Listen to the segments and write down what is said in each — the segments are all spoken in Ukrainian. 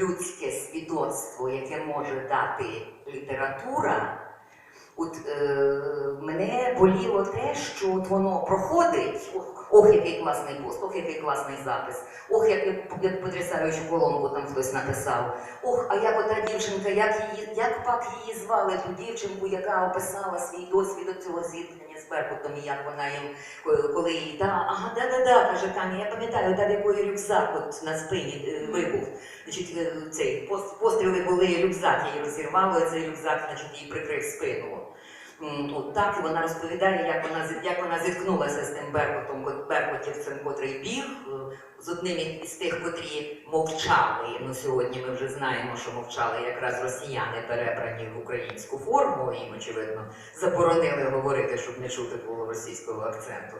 людське свідоцтво, яке може дати література, от е, боліло те, що от воно проходить. Ох, який класний пост, ох, який класний запис, ох, як, потрясаючу колонку там хтось написав. Ох, а як ота дівчинка, як її, як пак її звали, ту дівчинку, яка описала свій досвід цього зіткнення з Беркутом, і як вона їм, коли її, да, ага, да-да-да, каже Таня, я пам'ятаю, та в якої рюкзак от на спині е, вибух. Значить, е, цей пост- постріли були, рюкзак її розірвало, і цей рюкзак, значить, їй прикрив спину. М, От так і вона розповідає, як вона як вона зіткнулася з тим беркутом, беркутівцем, котрий біг е, з одним із тих, котрі мовчали. Ну сьогодні ми вже знаємо, що мовчали якраз росіяни, перебрані в українську форму. Їм очевидно заборонили говорити, щоб не чути було російського акценту.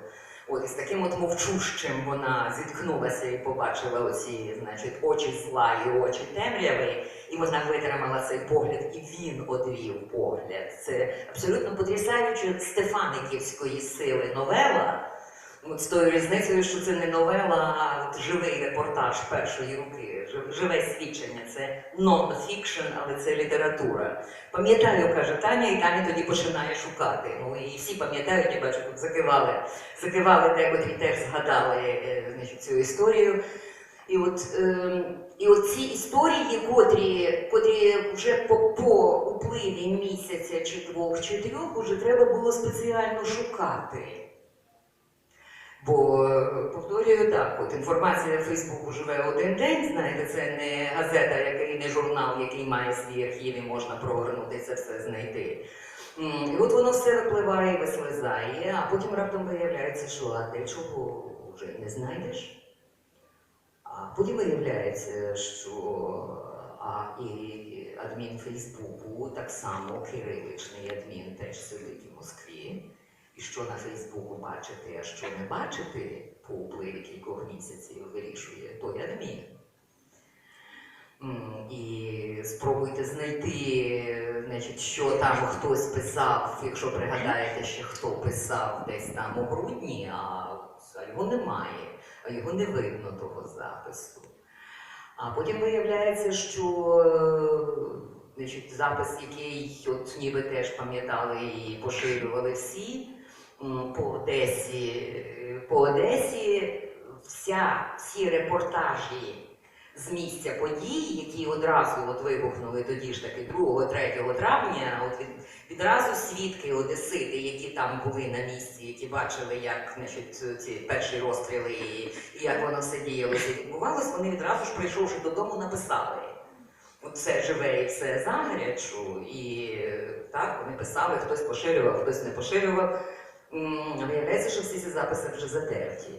От з таким от мовчущим вона зіткнулася і побачила оці, значить, очі зла і очі темряви, і вона витримала цей погляд, і він одвів погляд. Це абсолютно потрясаюче Стефаниківської сили новела. З тою різницею, що це не новела, а от живий репортаж першої руки, жив- живе свідчення. Це non-fiction, але це література. Пам'ятаю, каже Таня, і Таня тоді починає шукати. Ну і всі пам'ятають, я бачу, тут закивали, закивали декотрі теж згадали е, значить, цю історію. І от, е, і от ці історії, котрі, котрі вже по, по upливі місяця чи двох, чи трьох, вже треба було спеціально шукати. Бо, е, повторюю так, от інформація в Фейсбуку живе один день, знаєте, це не газета, який не журнал, який має свій архів і можна прогорнути це все знайти. І от воно все випливає, вислизає, а потім раптом виявляється, що а дечого вже не знайдеш. А потім виявляється, що а і адмін Фейсбуку, так само кириличний адмін теж сидить у Москві. І що на Фейсбуку бачити, а що не бачити по upливі кількох місяців вирішує адмін. М, І спробуйте знайти, значить, що там хтось писав, якщо пригадаєте, ще хто писав десь там у грудні, а, його немає, а його не видно того запису. А потім виявляється, що значить, запис, який от ніби теж пам'ятали і поширювали всі, по Одесі, е, по Одесі вся, всі репортажі з місця подій, які одразу от вибухнули тоді ж таки 2-3 травня, от від, відразу свідки Одесити, які там були на місці, які бачили, як значить, ці перші розстріли і, як воно все діялося і відбувалось, вони відразу ж прийшовши додому, написали. От все живе і все загарячу, і е, так вони писали, хтось поширював, хтось не поширював. Виявляється, що всі ці записи вже затерті.